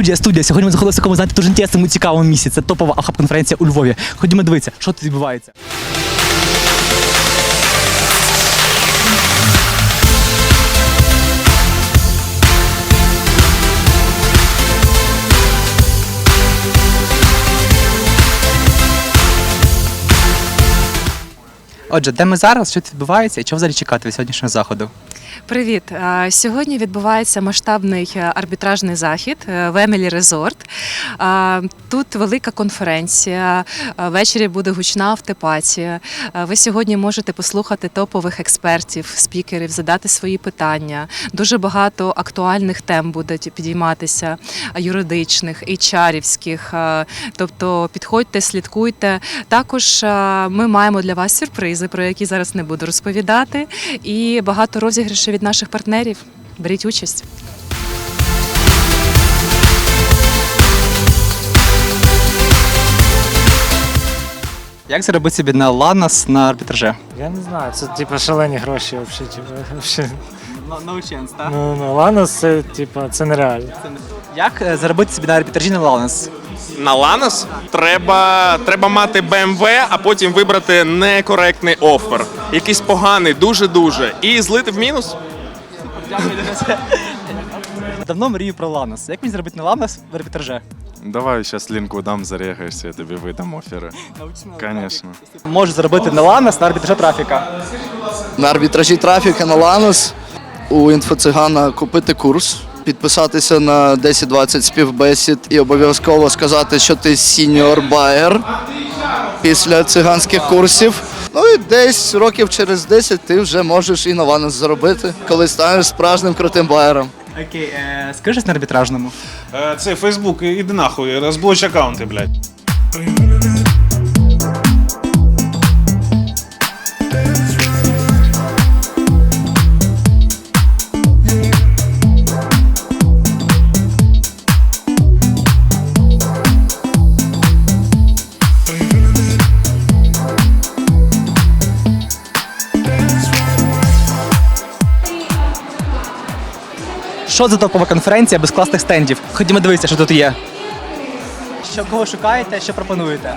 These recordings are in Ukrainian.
Студія, студія. Сьогодні ми знаходимося в такому, знаєте, дуже інтересному, цікавому місці. Це топова ахап-конференція у Львові. Ходімо дивитися, що тут відбувається. Отже, де ми зараз, що тут відбувається і чого взагалі чекати від сьогоднішнього заходу? Привіт! Сьогодні відбувається масштабний е, арбітражний захід е, в Емілі Резорт. Тут велика конференція. Ввечері буде гучна автопатія. Ви сьогодні можете послухати топових експертів, спікерів, задати свої питання. Дуже багато актуальних тем буде підійматися, юридичних, HR-івських. Тобто підходьте, слідкуйте. Також ми маємо для вас сюрпризи, про які зараз не буду розповідати. І багато розіграшів від наших партнерів. Беріть участь. Як заробити собі на Ланас на арбітраже? Я не знаю, це типу шалені гроші взагалі. Типу, вообще. No chance, так? Ну, ну Ланос це типу, це нереально. Як е, заробити собі на арбітражі на Ланос? На Ланос треба, треба мати BMW, а потім вибрати некоректний офер. Якийсь поганий, дуже-дуже. І злити в мінус. Давно мрію про Ланос. Як мені заробити на Ланос в арбітражі? Давай сейчас линку дам, зарегаешься, я тебе выдам оферы. Конечно. Можу заробити на Ланос на арбітражі трафіка. на арбітражі трафіка на Ланос у інфоцигана купити курс, підписатися на 10-20 співбесід і обов'язково сказати, що ти сіньор байер після циганських курсів. Ну і десь років через 10 ти вже можеш і на Ланос заробити, коли станеш справжнім крутим байером. Окей, е, скажи на арбітражному. Е, Це Фейсбук, іди нахуй, розблоч аккаунти, блядь. Що за топова конференція без класних стендів? Ходімо дивитися, що тут є. Що кого шукаєте, що пропонуєте?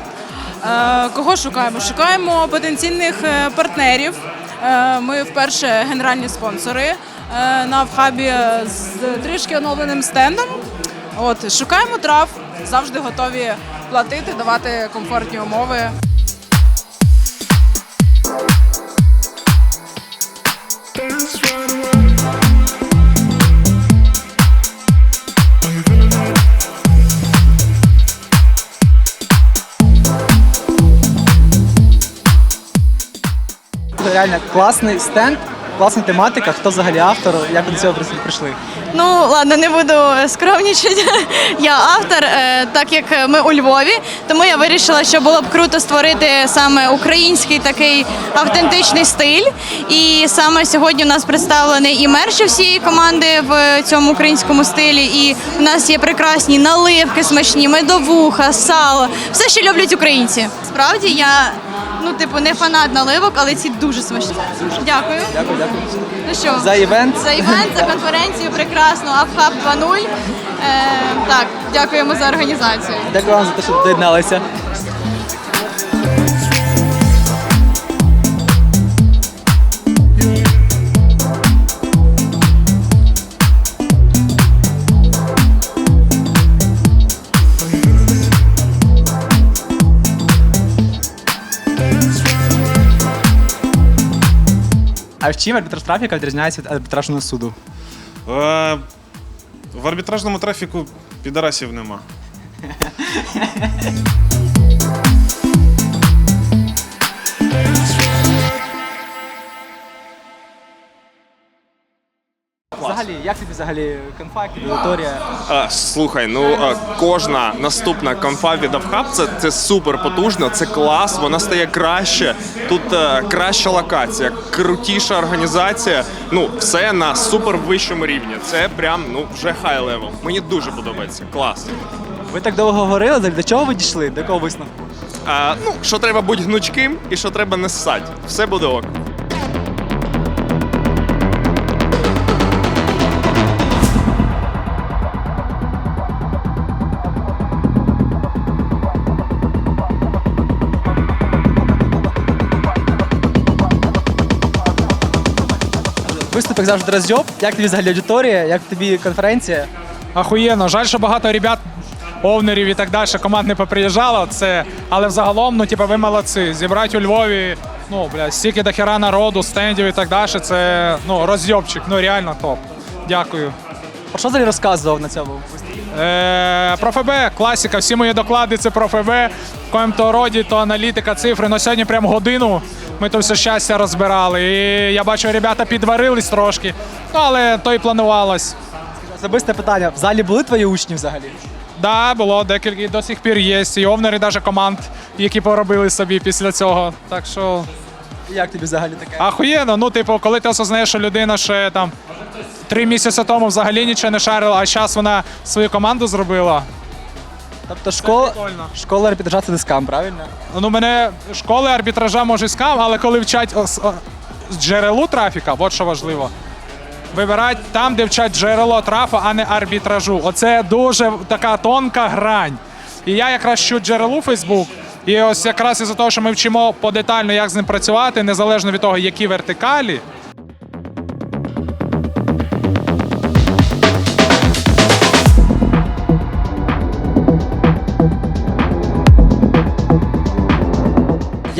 Е, Кого шукаємо? Шукаємо потенційних е, партнерів. Е, Ми вперше генеральні спонсори е, на вхабі з трішки оновленим стендом. От шукаємо трав, завжди готові платити, давати комфортні умови. Реально класний стенд, класна тематика. Хто взагалі автор? Як ви до цього прийшли? Ну ладно, не буду скромнічати. Я автор, е, так як ми у Львові, тому я вирішила, що було б круто створити саме український такий автентичний стиль. І саме сьогодні у нас представлений і мерч всієї команди в цьому українському стилі. І у нас є прекрасні наливки, смачні, медовуха, сало, все, що люблять українці. Справді я. Ну, типу, не фанат наливок, але ці дуже смачні. Дякую. Дякую, дякую. Ну що, За івент. за івент, за конференцію прекрасно, Афхаб 2.0. Е, так, дякуємо за організацію. Дякую вам за те, що доєдналися. А в чим арбітраж трафіка відрізняється від арбітражного суду? Е, В арбітражному трафіку підарасів нема. як тобі взагалі конфа, аудиторія? А, слухай, ну а, кожна наступна конфа від Авхаб це, це супер потужно, це клас, вона стає краще. Тут е, краща локація, крутіша організація. Ну, все на супер вищому рівні. Це прям ну вже хай левел. Мені дуже подобається. Клас. Ви так довго говорили, до чого ви дійшли? До якого висновку? А, ну, що треба бути гнучким і що треба не ссать. Все буде ок. Як завжди, розйоб. Як тобі взагалі аудиторія, як тобі конференція? Ахуєнно, жаль, що багато ребят, овнерів і так далі, команд не поприїжджало. Це, але взагалом, ну, типу, ви молодці. Зібрати у Львові, ну, бля, стільки до хера народу, стендів і так далі. Це ну, розйобчик, ну реально топ. Дякую. Про що взагалі розказував на цьому? Е, про ФБ, класика, всі мої доклади це про ФБ. В коєм-то роді, то аналітика, цифри. Ну сьогодні прям годину ми то все щастя розбирали. І я бачу, ребята підварились трошки, ну але то і планувалось. Особисте питання. В залі були твої учні взагалі? Да, було декілька до сих пір є. І овнери навіть команд, які поробили собі після цього. Так що Як тобі взагалі таке? ахуєнно. Ну, типу, коли ти осознаєш, що людина ще там три місяці тому взагалі нічого не шарила, а зараз вона свою команду зробила. Тобто школа, прикольно. школа арбітража це не скам, правильно? Ну, мене школи арбітража може скам, але коли вчать ос- о- джерелу трафіка, от що важливо. Вибирати там, де вчать джерело трафа, а не арбітражу. Оце дуже така тонка грань. І я якраз вчу джерелу Фейсбук. І ось якраз із-за того, що ми вчимо подетально, як з ним працювати, незалежно від того, які вертикалі.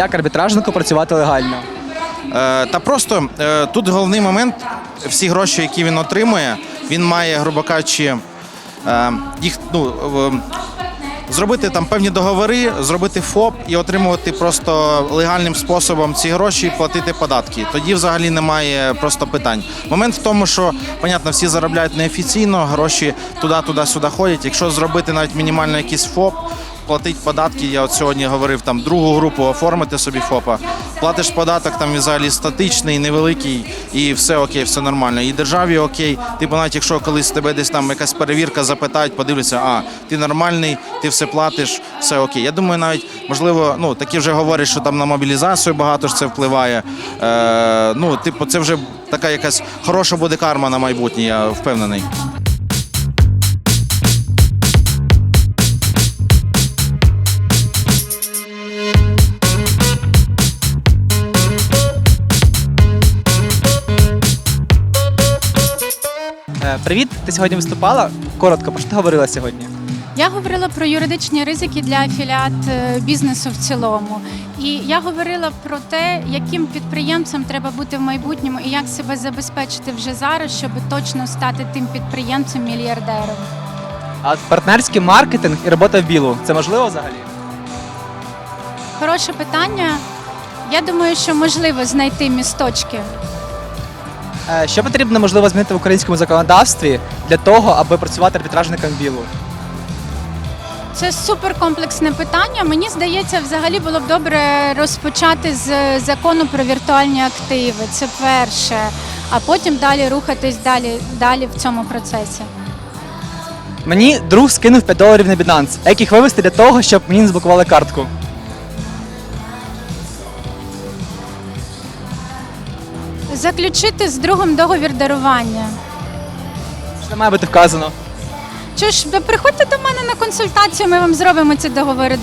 Як арбітражнику працювати легально? Е, Та просто е, тут головний момент, всі гроші, які він отримує, він має, грубо кажучи, е, їх ну, зробити там певні договори, зробити ФОП і отримувати просто легальним способом ці гроші і платити податки. Тоді взагалі немає просто питань. Момент в тому, що, понятно, всі заробляють неофіційно, гроші туди, туди, сюди ходять. Якщо зробити навіть мінімально якийсь ФОП, платить податки. Я от сьогодні говорив там другу групу оформити собі ФОПа. Платиш податок там взагалі статичний, невеликий, і все окей, все нормально. І державі окей. Типу, навіть якщо колись тебе десь там якась перевірка запитають, подивляться, а ти нормальний, ти все платиш, все окей. Я думаю, навіть можливо, ну такі вже говорять, що там на мобілізацію багато ж це впливає. Е, ну, типу, це вже така якась хороша буде карма на майбутнє, я впевнений. Привіт, ти сьогодні виступала? Коротко, про що ти говорила сьогодні? Я говорила про юридичні ризики для афіліат е, бізнесу в цілому. І я говорила про те, яким підприємцем треба бути в майбутньому і як себе забезпечити вже зараз, щоб точно стати тим підприємцем мільярдером. А партнерський маркетинг і робота в білу це можливо взагалі? Хороше питання. Я думаю, що можливо знайти місточки. Е, Що потрібно можливо змінити в українському законодавстві для того, аби працювати арбітражником білу? Це суперкомплексне питання. Мені здається, взагалі було б добре розпочати з закону про віртуальні активи. Це перше, а потім далі рухатись далі, далі в цьому процесі. Мені друг скинув 5 доларів на Binance. Як їх вивести для того, щоб мені не заблокували картку? Заключити з другом договір дарування. Що це має бути вказано? Чи ж ви приходьте до мене на консультацію, ми вам зробимо ці договори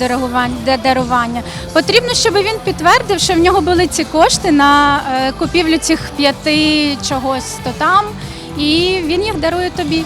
дарування. Потрібно, щоб він підтвердив, що в нього були ці кошти на е, купівлю цих п'яти чогось то там, і він їх дарує тобі.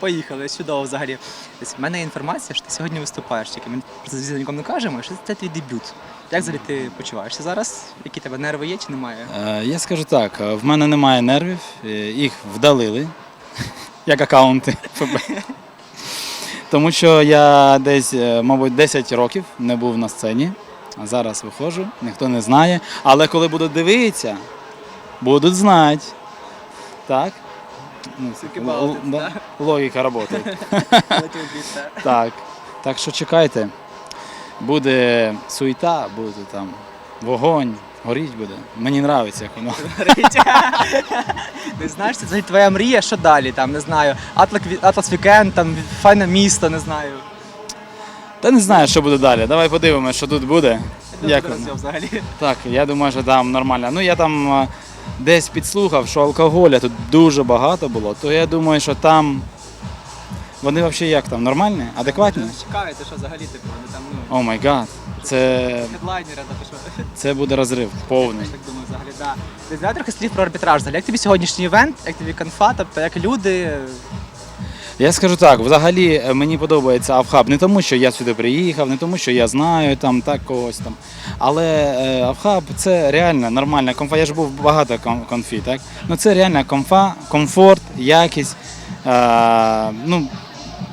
Поїхали, чудово взагалі. Ось в мене є інформація, що ти сьогодні виступаєш, тільки ми про це звісно нікому не кажемо, що це твій дебют. Як взагалі ти почуваєшся зараз? Які тебе нерви є чи немає? Е, Я скажу так, е, в мене немає нервів, е, їх вдалили, як акаунти ФБ. Тому що я десь, е, мабуть, 10 років не був на сцені, а зараз виходжу, ніхто не знає. Але коли будуть дивитися, будуть знати. Так? Ну, л- л- Логіка роботи. Так. Так що чекайте. Буде суєта, буде там вогонь, горіть буде. Мені подобається, як воно. Не знаєш, це взагалі твоя мрія, що далі? Там, не знаю, Атлас, Атлас Вікенд, там файне місто, не знаю. Та не знаю, що буде далі. Давай подивимося, що тут буде. Як взагалі? Так, я думаю, що там нормально. Ну я там е, десь підслухав, що алкоголя тут дуже багато було, то я думаю, що там Вони взагалі як там? Нормальні? Адекватні? Чекаєте, що взагалі типу, вони там ну, О май гад. Це, хедлайнери, що. це буде розрив повний. Так думаю, взагалі, да. Ти давай трохи слів про арбітраж. Взагалі, як тобі сьогоднішній івент, як тобі конфа, тобто як люди. Я скажу так, взагалі е, мені подобається Авхаб не тому, що я сюди приїхав, не тому, що я знаю там так когось там. Але е, Авхаб це реально нормальна конфа. Я ж був багато кон- конфі, так? Ну це реальна конфа, комфорт, якість. Е, ну,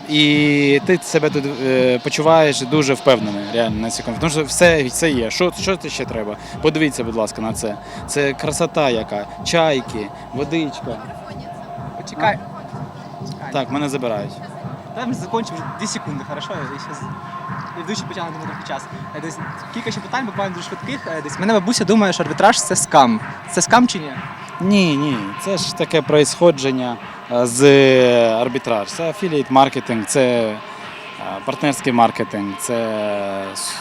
і ти себе тут е, почуваєш дуже впевнений реально на конфі. Тому що все, все є. Що, що ти ще треба? Подивіться, будь ласка, на це. Це красота яка, чайки, водичка. Почекай. Так, мене забирають. Давай ми закончимо 2 секунди, хорошо? Я щас... І ведучий потягне на трохи час. Е, Десь кілька ще питань, буквально дуже швидких. Е, Десь мене бабуся думає, що арбітраж це скам. Це скам чи ні? Ні, ні, це ж таке происходження е, з арбітраж. Це афілієт маркетинг, це е, партнерський маркетинг, це с-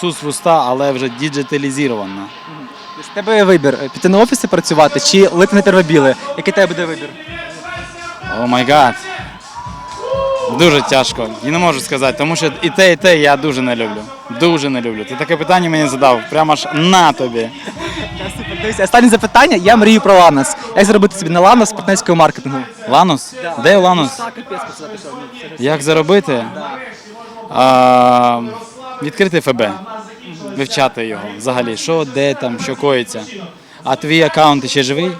сус вуста, але вже діджиталізовано. З тебе є вибір е, піти на офіси працювати чи лити на первобіли. Який тебе буде вибір? О май гад. Дуже тяжко. І не можу сказати, тому що і те, і те я дуже не люблю. Дуже не люблю. Ти таке питання мені задав, прямо аж на тобі. Останнє запитання. Я мрію про Ланос. Як зробити собі на Ланос партнерського маркетингу? Ланус? Де Ланус? Ну, ж- Як заробити? А, відкрити ФБ, вивчати його взагалі, що, де там, що коїться. А твій аккаунт ще живий?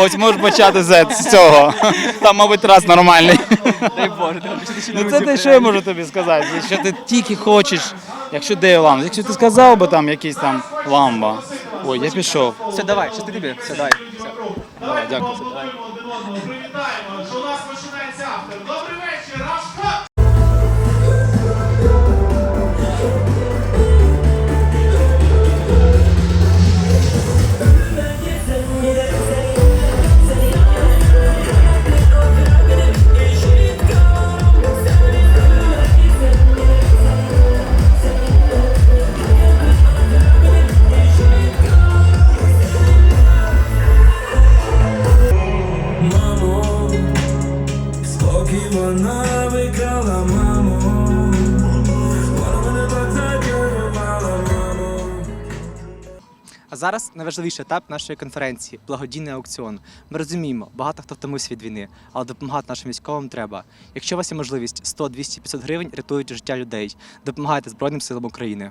Ось можеш почати з цього. Там, мабуть, раз нормальний. Дай Боже, ти Ну це те, що я можу тобі сказати. Якщо ти тільки хочеш, якщо де ламба. Якщо ти сказав би там якийсь там ламба. Ой, я пішов. Все, давай, що ти тобі? Все, давай. Все. Давай, дякую. Мамо, зараз найважливіший етап нашої конференції благодійний аукціон. Ми розуміємо, багато хто втомився від війни, але допомагати нашим військовим треба. Якщо у вас є можливість 100, 200, 500 гривень рятують життя людей. Допомагайте Збройним силам України.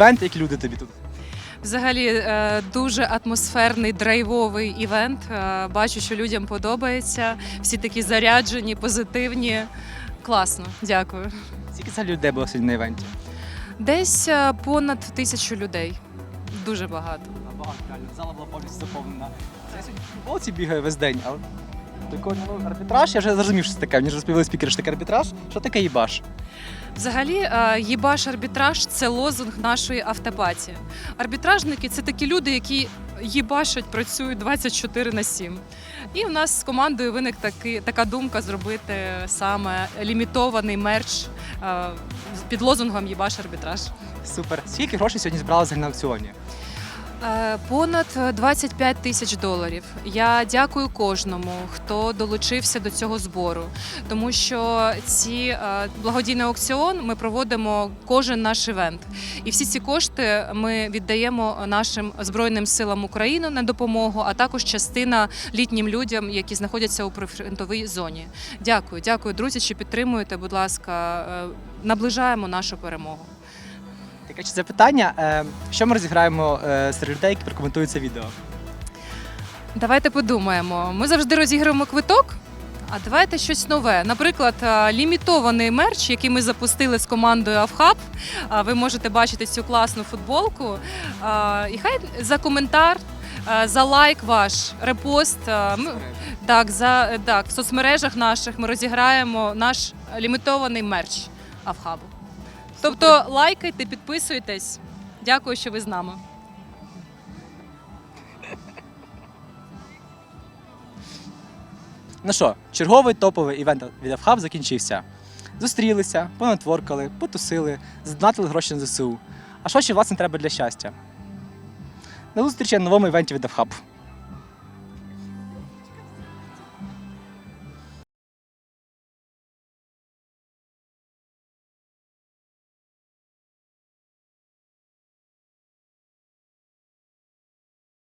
Івент, які люди тобі тут? Взагалі е, дуже атмосферний драйвовий івент. Е, Бачу, що людям подобається. Всі такі заряджені, позитивні. Класно, дякую. Скільки взагалі людей було сьогодні на івенті? Десь е, понад тисячу людей. Дуже багато. Багато реально. Зала була повністю заповнена. Я сьогодні в футболці бігаю весь день, але прикольно. Ну, арбітраж, я вже зрозумів, що це таке. Мені ж розповіли спікери, що таке арбітраж. Що таке їбаш? Взагалі, е, їбаш арбітраж це лозунг нашої автопатії. Арбітражники це такі люди, які їбашать, працюють 24 на 7. І в нас з командою виник таки, така думка зробити саме лімітований мерч е, під лозунгом їбаш арбітраж. Супер. Скільки грошей сьогодні збрали на аукціоні? Е, Понад 25 тисяч доларів. Я дякую кожному, хто долучився до цього збору, тому що ці е, благодійний аукціон ми проводимо кожен наш івент. І всі ці кошти ми віддаємо нашим збройним силам України на допомогу, а також частина літнім людям, які знаходяться у прифронтовій зоні. Дякую, дякую, друзі, що підтримуєте. Будь ласка, е, наближаємо нашу перемогу. Таке ще запитання. Е, Що ми розіграємо е, серед людей, які прокоментують це відео? Давайте подумаємо. Ми завжди розіграємо квиток, А давайте щось нове. Наприклад, е, лімітований мерч, який ми запустили з командою Авхаб. Ви можете бачити цю класну футболку. І хай за коментар, за лайк ваш, репост. ми- Так, за так, в соцмережах наших ми розіграємо наш лімітований мерч Авхабу. Тобто лайкайте, підписуйтесь. Дякую, що ви з нами. Ну що, черговий топовий івент від Авхаб закінчився. Зустрілися, понетворкали, потусили, задонатили гроші на ЗСУ. А що ще власне треба для щастя? До зустрічі на новому івенті від Авхаб.